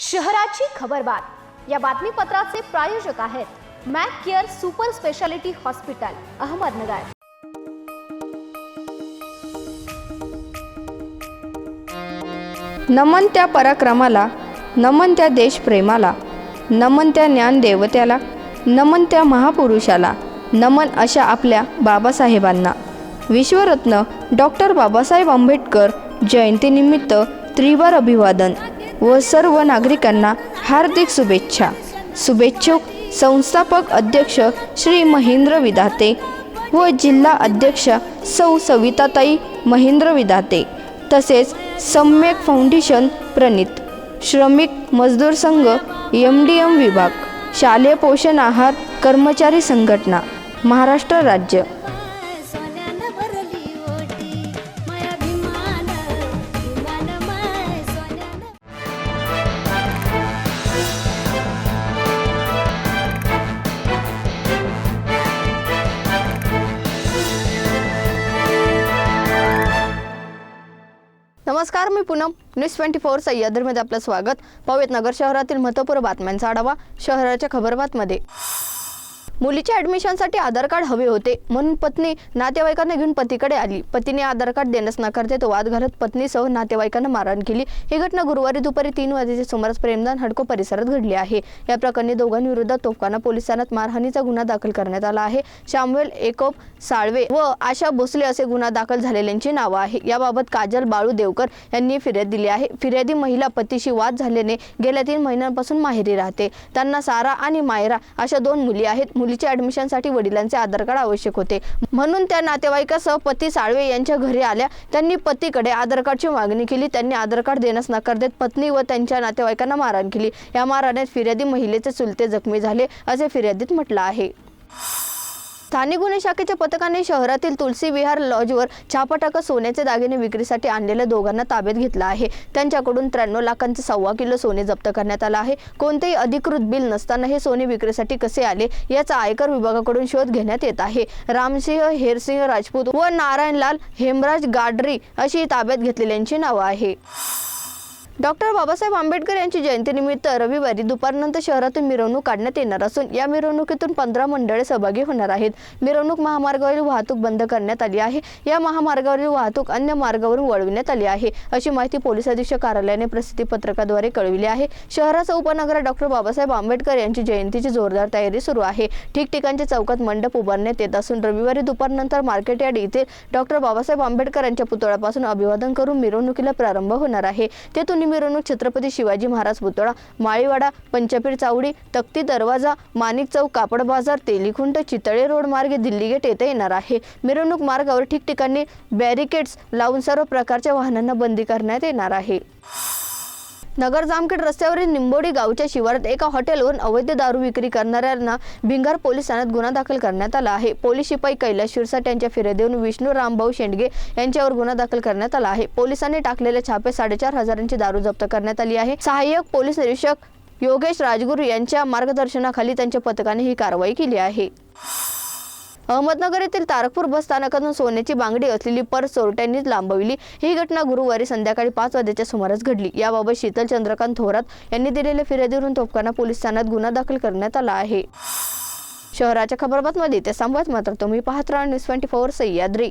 शहराची खबरबात या बातमीपत्राचे प्रायोजक आहेत Mac care super speciality hospital Ahmednagar. नमन त्या पराक्रमाला नमन त्या देशप्रेमाला नमन त्या ज्ञानदेवत्याला नमन त्या महापुरुषाला नमन अशा आपल्या बाबासाहेबांना. विश्वरत्न डॉक्टर बाबासाहेब आंबेडकर जयंतीनिमित्त त्रिवार अभिवादन. व सर्व नागरिकांना हार्दिक शुभेच्छा. शुभेच्छुक संस्थापक अध्यक्ष श्री महेंद्र विधाते व जिल्हा अध्यक्ष सौ सविताताई महेंद्र विधाते तसेच सम्यक फाउंडेशन प्रणित श्रमिक मजदूर संघ एम डी एम विभाग शालेय पोषण आहार कर्मचारी संघटना महाराष्ट्र राज्य. नमस्कार मी पूनम. न्यूज ट्वेंटी फोर सह्याद्रीमध्ये आपलं स्वागत. पवित नगर शहरातील महत्त्वपूर्ण बातम्यांचा आढावा. शहराच्या खबरबातमध्ये. मुलीच्या ॲडमिशनसाठी आधार कार्ड हवे होते. म्हणून पत्नी नातेवाईकांना घेऊन पतीकडे आली. पतीने आधार कार्ड देण्यास नकार देत वाद घालत पत्नीसह नातेवाईकांना मारहाण केली. ही घटना गुरुवारी दुपारी तीन वाजेच्या सुमारास प्रेमदान हडको परिसरात घडली आहे. या प्रकरणी दोघांविरुद्ध तोफखाना पोलीस ठाण्यात मारहाणीचा गुन्हा दाखल करण्यात आला आहे. शामवेल एकोप साळवे व आशा भोसले असे गुन्हा दाखल झालेल्यांची नावं आहे याबाबत काजल बाळू देवकर यांनी फिर्याद दिली आहे. फिर्यादी महिला पतीशी वाद झाल्याने गेल्या तीन महिन्यांपासून माहेरी राहते. त्यांना सारा आणि मायरा अशा दोन मुली आहेत. मुलीच्या ऍडमिशनसाठी वडिलांचे आधार कार्ड आवश्यक होते. म्हणून त्या नातेवाईकासह पती साळवे यांच्या घरी आल्या. त्यांनी पतीकडे आधार कार्डची मागणी केली. त्यांनी आधार कार्ड देण्यास नकार देत पत्नी व त्यांच्या नातेवाईकांना मारहाण केली. या मारहाण्यात फिर्यादी महिलेचे चुलते जखमी झाले असे फिर्यादीत म्हटलं आहे. स्थानिक गुन्हे शाखेच्या पथकाने शहरातील तुलसी विहार लॉजवर छापा टाकत सोन्याचे दागिने विक्रीसाठी आणलेल्या दोघांना ताब्यात घेतला आहे. त्यांच्याकडून त्र्याण्णव लाखांचे सव्वा किलो सोने जप्त करण्यात आलं आहे. कोणतेही अधिकृत बिल नसताना हे सोने विक्रीसाठी कसे आले याचा आयकर विभागाकडून शोध घेण्यात येत आहे. रामसिंह हेरसिंह राजपूत व नारायणलाल हेमराज गाडरी अशी ताब्यात घेतलेल्यांची नावं आहे डॉक्टर बाबासाहेब आंबेडकर यांची जयंतीनिमित्त रविवारी दुपारनंतर शहरातून मिरवणूक काढण्यात येणार असून या मिरवणुकीतून पंधरा मंडळे सहभागी होणार आहेत. मिरवणूक महामार्गावरील वाहतूक बंद करण्यात आली आहे. या महामार्गावरील वाहतूक अन्य मार्गावरून वळविण्यात आली आहे. अशी माहिती पोलीस अधीक्षक कार्यालयाने प्रसिद्धी पत्रकाद्वारे कळविली आहे. शहराचा उपनगरात डॉक्टर बाबासाहेब आंबेडकर यांची जयंतीची जोरदार तयारी सुरू आहे. ठिकठिकाणच्या चौकात मंडप उभारण्यात येत असून रविवारी दुपारनंतर मार्केट यार्ड येथे डॉक्टर बाबासाहेब आंबेडकर यांच्या पुतळ्यापासून अभिवादन करून मिरवणुकीला प्रारंभ होणार आहे. तेथून मिरवणूक छत्रपती शिवाजी महाराज पुतळा माळीवाडा पंचपीर चावडी तक्ती दरवाजा माणिक चौक कापड बाजार तेलीखुंट चितळे रोड मार्गे दिल्ली गेट येथे येणार आहे. मिरवणूक मार्गावर ठिकठिकाणी बॅरिकेड्स लावून सर्व प्रकारच्या वाहनांना बंदी करण्यात येणार आहे. नगर जामखेड रस्त्यावरील निंबोडी गावच्या शिवारात एका हॉटेलवरून अवैध दारू विक्री करणाऱ्यांना भिंगार पोलीस ठाण्यात गुन्हा दाखल करण्यात आला आहे. पोलीस शिपाई कैलास शिरसाट यांच्या फिर्यादीवरून विष्णू रामभाऊ शेंडगे यांच्यावर गुन्हा दाखल करण्यात आला आहे. पोलिसांनी टाकलेल्या छापे साडेचार हजारांची दारू जप्त करण्यात आली आहे. सहाय्यक पोलीस निरीक्षक योगेश राजगुरू यांच्या मार्गदर्शनाखाली त्यांच्या पथकाने ही कारवाई केली आहे. अहमदनगर येथील तारकपूर बस स्थानकातून सोन्याची बांगडी असलेली पर्स चोरट्यांनीच लांबविली. ही घटना गुरुवारी संध्याकाळी पाच वाजेच्या सुमारास घडली. याबाबत शीतल चंद्रकांत थोरात यांनी दिलेल्या फिर्यादीवरून तोफखाना पोलीस ठाण्यात गुन्हा दाखल करण्यात आला आहे. शहराच्या खबरबातमध्ये ते संवाद मात्र तुम्ही पाहत राहा. News twenty four Sahyadri.